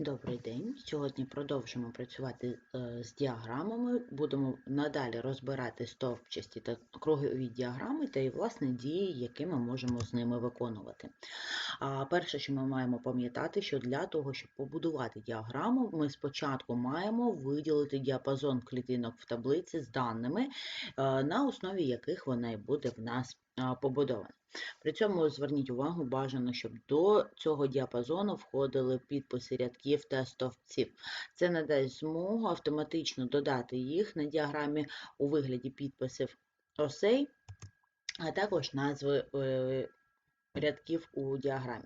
Добрий день. Сьогодні продовжимо працювати е, з діаграмами. Будемо надалі розбирати стовпчасті та кругові діаграми та і власне дії, які ми можемо з ними виконувати. А перше, що ми маємо пам'ятати, що для того, щоб побудувати діаграму, ми спочатку маємо виділити діапазон клітинок в таблиці з даними, е, на основі яких вона і буде в нас е, побудована. При цьому зверніть увагу, бажано, щоб до цього діапазону входили підписи рядків та стовпців. Це надасть змогу автоматично додати їх на діаграмі у вигляді підписів осей, а також назви е, рядків у діаграмі.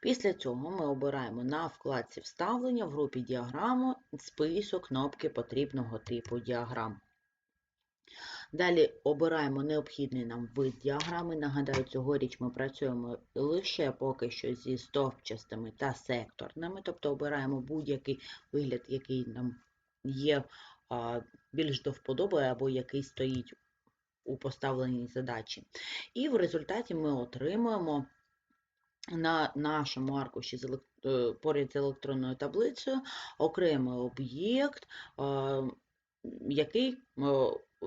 Після цього ми обираємо на вкладці Вставлення в групі діаграму список кнопки потрібного типу діаграм. Далі обираємо необхідний нам вид діаграми. Нагадаю, цьогоріч ми працюємо лише поки що зі стовпчастими та секторними, тобто обираємо будь-який вигляд, який нам є більш до вподоби, або який стоїть у поставленій задачі. І в результаті ми отримуємо на нашому аркуші е, поряд з електронною таблицею окремий об'єкт, який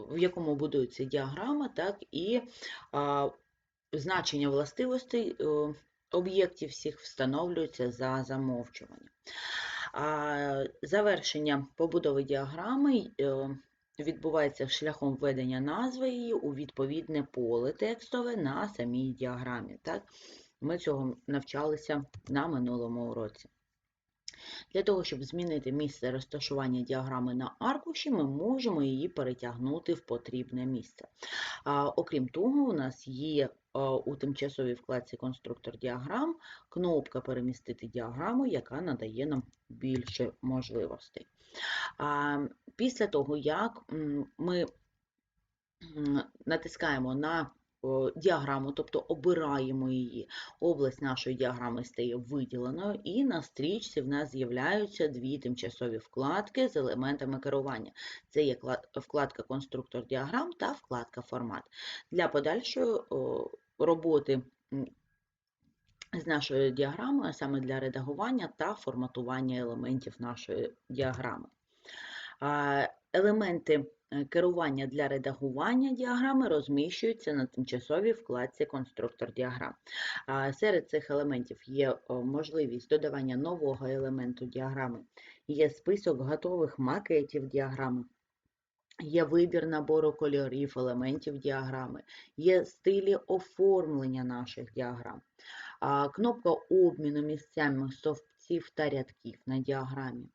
в якому будується діаграма, так, і а, значення властивостей е, об'єктів всіх встановлюються за замовчуванням. Завершення побудови діаграми е, відбувається шляхом введення назви її у відповідне поле текстове на самій діаграмі. Так? Ми цього навчалися на минулому уроці. Для того, щоб змінити місце розташування діаграми на аркуші, ми можемо її перетягнути в потрібне місце. А, Окрім того, у нас є у тимчасовій вкладці конструктор діаграм кнопка Перемістити діаграму, яка надає нам більше можливостей. А, Після того, як ми натискаємо на діаграму, тобто обираємо її. Область нашої діаграми стає виділеною, і на стрічці в нас з'являються дві тимчасові вкладки з елементами керування. Це є вкладка Конструктор діаграм та вкладка Формат. Для подальшої роботи з нашою діаграмою, саме для редагування та форматування елементів нашої діаграми. Елементи е, керування для редагування діаграми розміщуються на тимчасовій вкладці Конструктор діаграм. Серед цих елементів є можливість додавання нового елементу діаграми, є список готових макетів діаграми. Є вибір набору кольорів елементів діаграми, є стилі оформлення наших діаграм, кнопка обміну місцями стовпців та рядків на діаграмі,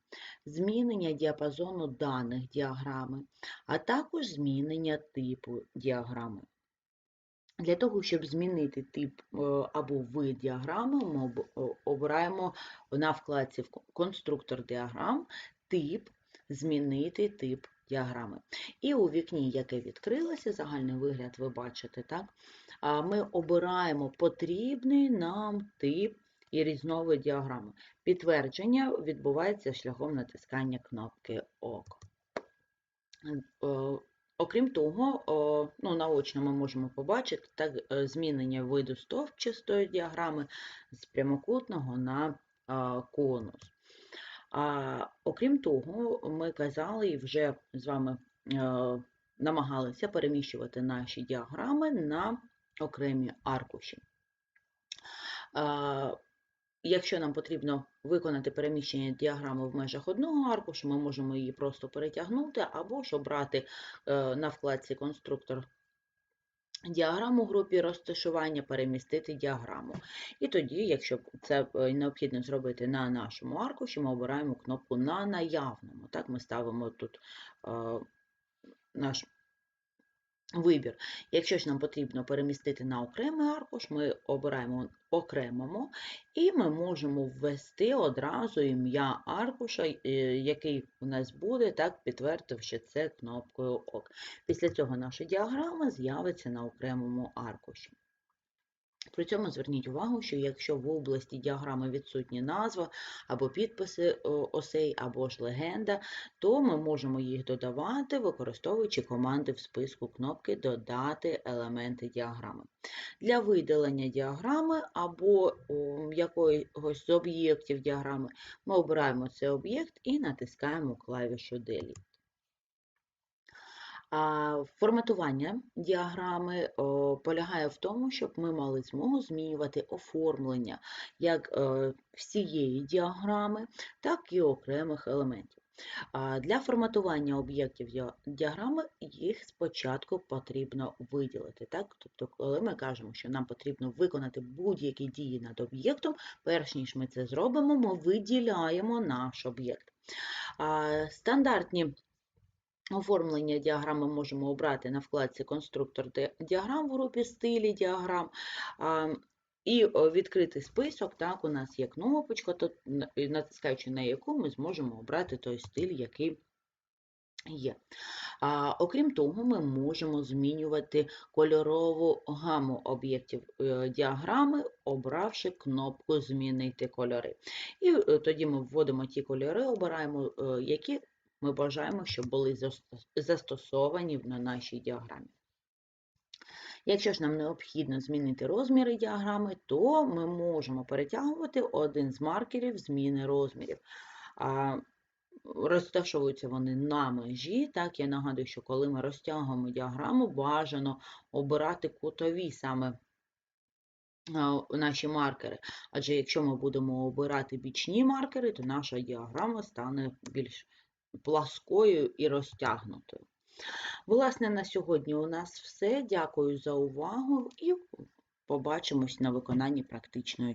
змінення діапазону даних діаграми, а також змінення типу діаграми. Для того, щоб змінити тип е, або вид діаграми, ми обираємо на вкладці Конструктор діаграм тип Змінити тип діаграми. І у вікні, яке відкрилося, загальний вигляд ви бачите, так? Ми обираємо потрібний нам тип і різновид діаграми. Підтвердження відбувається шляхом натискання кнопки ОК. Е, Окрім того, ну, наочно ми можемо побачити так, е, змінення виду стовпчастої діаграми з прямокутного на конус. А, окрім того, ми казали і вже з вами е, намагалися переміщувати наші діаграми на окремі аркуші. Якщо нам потрібно виконати переміщення діаграми в межах одного аркушу, ми можемо її просто перетягнути або ж обрати е, на вкладці Конструктор діаграму групі розташування, перемістити діаграму. І тоді, якщо це е, необхідно зробити на нашому аркуші, ми обираємо кнопку на наявному. Так, Ми ставимо тут е, наш вибір. Якщо ж нам потрібно перемістити на окремий аркуш, ми обираємо окремому, і ми можемо ввести одразу ім'я аркуша, е, який у нас буде, так, підтвердивши це кнопкою ОК. Після цього наша діаграма з'явиться на окремому аркуші. При цьому зверніть увагу, що якщо в області діаграми відсутні назва або підписи осей, або ж легенда, то ми можемо їх додавати, використовуючи команди в списку кнопки Додати елементи діаграми. Для видалення діаграми або якогось з об'єктів діаграми ми обираємо цей об'єкт і натискаємо клавішу Delete. Форматування діаграми полягає в тому, щоб ми мали змогу змінювати оформлення як е, всієї діаграми, так і окремих елементів. Для форматування об'єктів діаграми їх спочатку потрібно виділити. Так? Тобто, коли ми кажемо, що нам потрібно виконати будь-які дії над об'єктом, перш ніж ми це зробимо, ми виділяємо наш об'єкт. Стандартні Оформлення діаграми можемо обрати на вкладці Конструктор діаграм в групі стилі діаграм. І відкритий список, так, у нас є кнопочка, то, натискаючи на яку ми зможемо обрати той стиль, який є. А, окрім того, ми можемо змінювати кольорову гаму об'єктів е, діаграми, обравши кнопку Змінити кольори. І е, тоді ми вводимо ті кольори, обираємо, е, які ми бажаємо, щоб були застосовані на нашій діаграмі. Якщо ж нам необхідно змінити розміри діаграми, то ми можемо перетягувати один з маркерів зміни розмірів. Розташовуються вони на межі. Так, я нагадую, що коли ми розтягуємо діаграму, бажано обирати кутові саме наші маркери. Адже якщо ми будемо обирати бічні маркери, то наша діаграма стане більш пласкою і розтягнутою. Власне, на сьогодні у нас все. Дякую за увагу і побачимось на виконанні практичної